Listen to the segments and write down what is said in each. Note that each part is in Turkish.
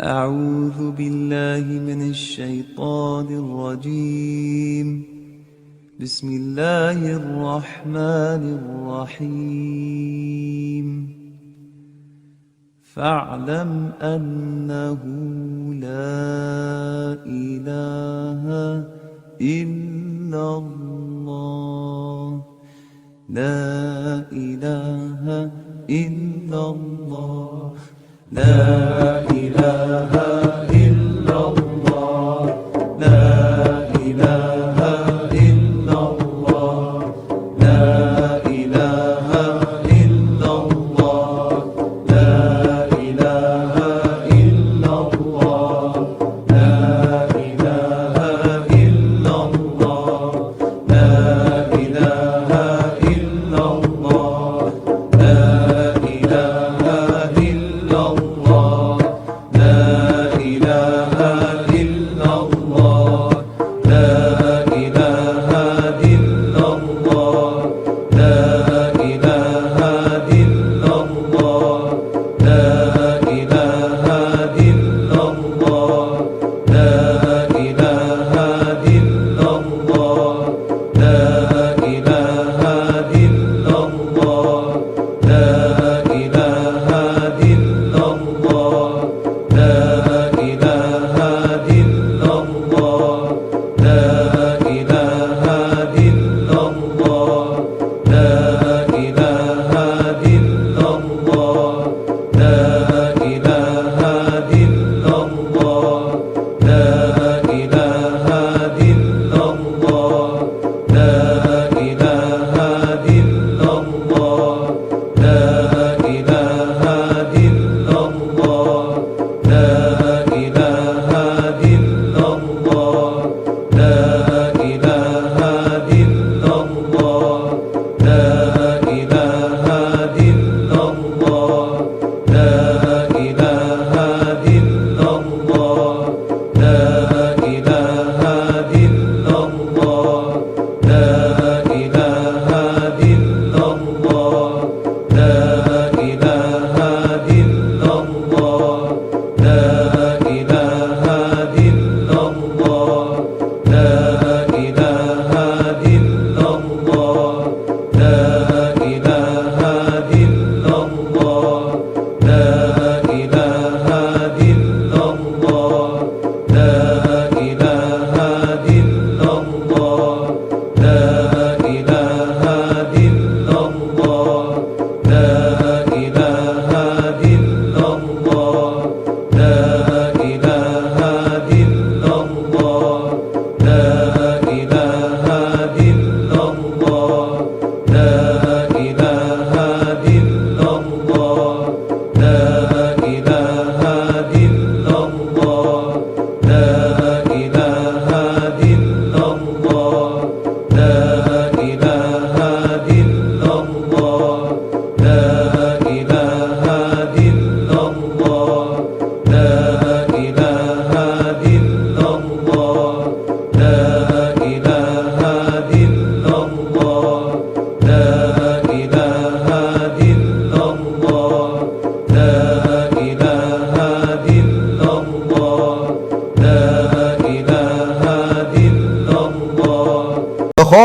أعوذ بالله من الشيطان الرجيم. بسم الله الرحمن الرحيم. فاعلم أنه لا إله إلا الله. لا إله إلا الله. لا إله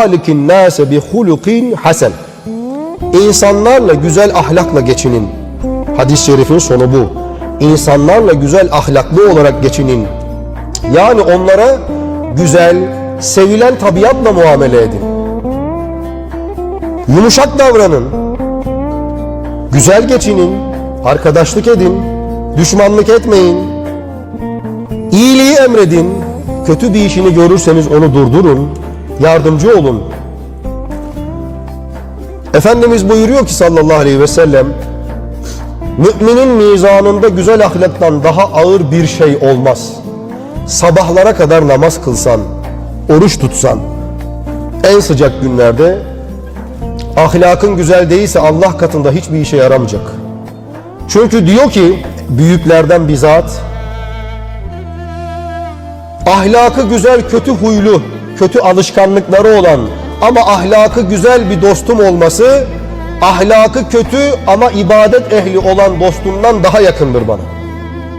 halikin nase bi hulukin hasen. İnsanlarla güzel ahlakla geçinin. Hadis-i şerifin sonu bu. İnsanlarla güzel ahlaklı olarak geçinin. Yani onlara güzel, sevilen tabiatla muamele edin. Yumuşak davranın. Güzel geçinin. Arkadaşlık edin. Düşmanlık etmeyin. İyiliği emredin. Kötü bir işini görürseniz onu durdurun. Yardımcı olun. Efendimiz buyuruyor ki sallallahu aleyhi ve sellem Müminin mizanında güzel ahlaktan daha ağır bir şey olmaz. Sabahlara kadar namaz kılsan, oruç tutsan, en sıcak günlerde ahlakın güzel değilse Allah katında hiçbir işe yaramayacak. Çünkü diyor ki büyüklerden bizzat ahlakı güzel kötü huylu, kötü alışkanlıkları olan ama ahlakı güzel bir dostum olması ahlakı kötü ama ibadet ehli olan dostumdan daha yakındır bana.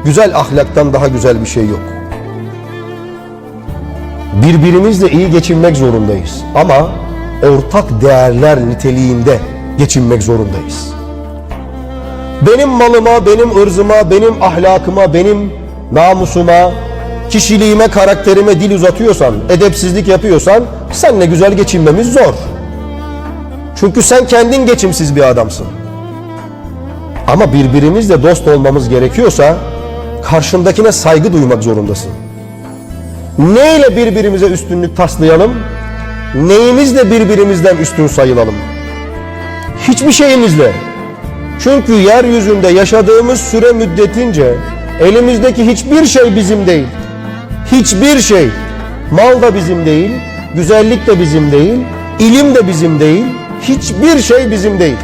güzel ahlaktan daha güzel bir şey yok. Birbirimizle iyi geçinmek zorundayız ama ortak değerler niteliğinde geçinmek zorundayız. Benim malıma, benim ırzıma, benim ahlakıma, benim namusuma, kişiliğime, karakterime dil uzatıyorsan, edepsizlik yapıyorsan seninle güzel geçinmemiz zor. Çünkü sen kendin geçimsiz bir adamsın. Ama birbirimizle dost olmamız gerekiyorsa karşındakine saygı duymak zorundasın. Neyle birbirimize üstünlük taslayalım? Neyimizle birbirimizden üstün sayılalım? Hiçbir şeyimizle. Çünkü yeryüzünde yaşadığımız süre müddetince elimizdeki hiçbir şey bizim değil. Hiçbir şey. Mal da bizim değil, güzellik de bizim değil, ilim de bizim değil, hiçbir şey bizim değil.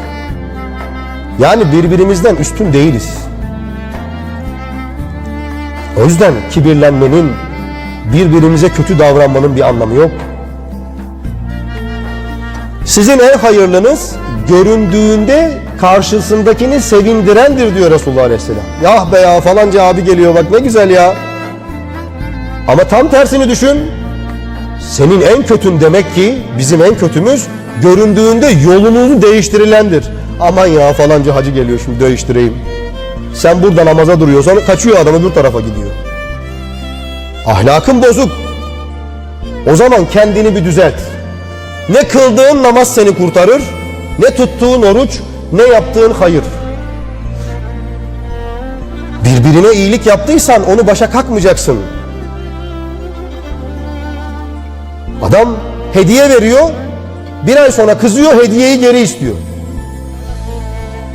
Yani birbirimizden üstün değiliz. O yüzden kibirlenmenin, birbirimize kötü davranmanın bir anlamı yok. Sizin en hayırlınız göründüğünde karşısındakini sevindirendir diyor Resulullah Aleyhisselam. Yah be ya falanca abi geliyor bak ne güzel ya. Ama tam tersini düşün. Senin en kötün demek ki bizim en kötümüz göründüğünde yolunu değiştirilendir. Aman ya falanca hacı geliyor şimdi değiştireyim. Sen burada namaza duruyorsan kaçıyor adam öbür tarafa gidiyor. Ahlakın bozuk. O zaman kendini bir düzelt. Ne kıldığın namaz seni kurtarır, ne tuttuğun oruç, ne yaptığın hayır. Birbirine iyilik yaptıysan onu başa kalkmayacaksın. Adam hediye veriyor, bir ay sonra kızıyor, hediyeyi geri istiyor.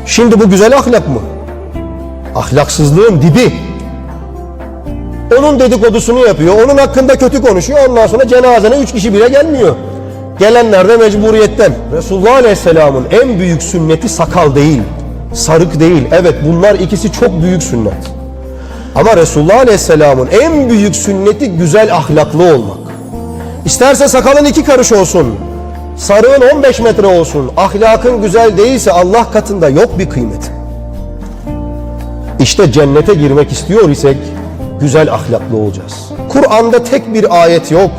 Şimdi bu güzel ahlak mı? Ahlaksızlığın dibi. Onun dedikodusunu yapıyor, onun hakkında kötü konuşuyor, ondan sonra cenazene üç kişi bile gelmiyor. Gelenler de mecburiyetten. Resulullah Aleyhisselam'ın en büyük sünneti sakal değil, sarık değil. Evet bunlar ikisi çok büyük sünnet. Ama Resulullah Aleyhisselam'ın en büyük sünneti güzel ahlaklı olmak. İsterse sakalın iki karış olsun, sarığın 15 metre olsun, ahlakın güzel değilse Allah katında yok bir kıymeti. İşte cennete girmek istiyor isek güzel ahlaklı olacağız. Kur'an'da tek bir ayet yok.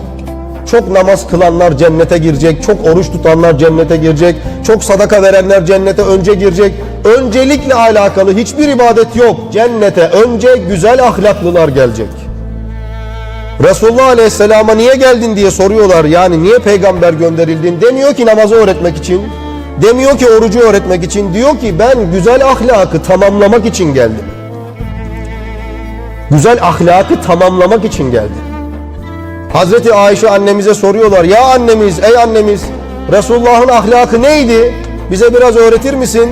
Çok namaz kılanlar cennete girecek, çok oruç tutanlar cennete girecek, çok sadaka verenler cennete önce girecek. Öncelikle alakalı hiçbir ibadet yok. Cennete önce güzel ahlaklılar gelecek. Resulullah Aleyhisselam'a niye geldin diye soruyorlar. Yani niye peygamber gönderildin? Demiyor ki namazı öğretmek için. Demiyor ki orucu öğretmek için. Diyor ki ben güzel ahlakı tamamlamak için geldim. Güzel ahlakı tamamlamak için geldim. Hazreti Ayşe annemize soruyorlar. Ya annemiz, ey annemiz Resulullah'ın ahlakı neydi? Bize biraz öğretir misin?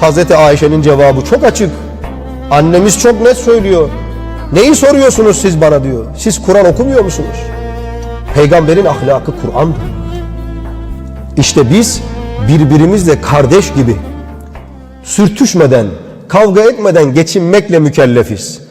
Hazreti Ayşe'nin cevabı çok açık. Annemiz çok net söylüyor. Neyi soruyorsunuz siz bana diyor. Siz Kur'an okumuyor musunuz? Peygamberin ahlakı Kur'an'dır. İşte biz birbirimizle kardeş gibi sürtüşmeden, kavga etmeden geçinmekle mükellefiz.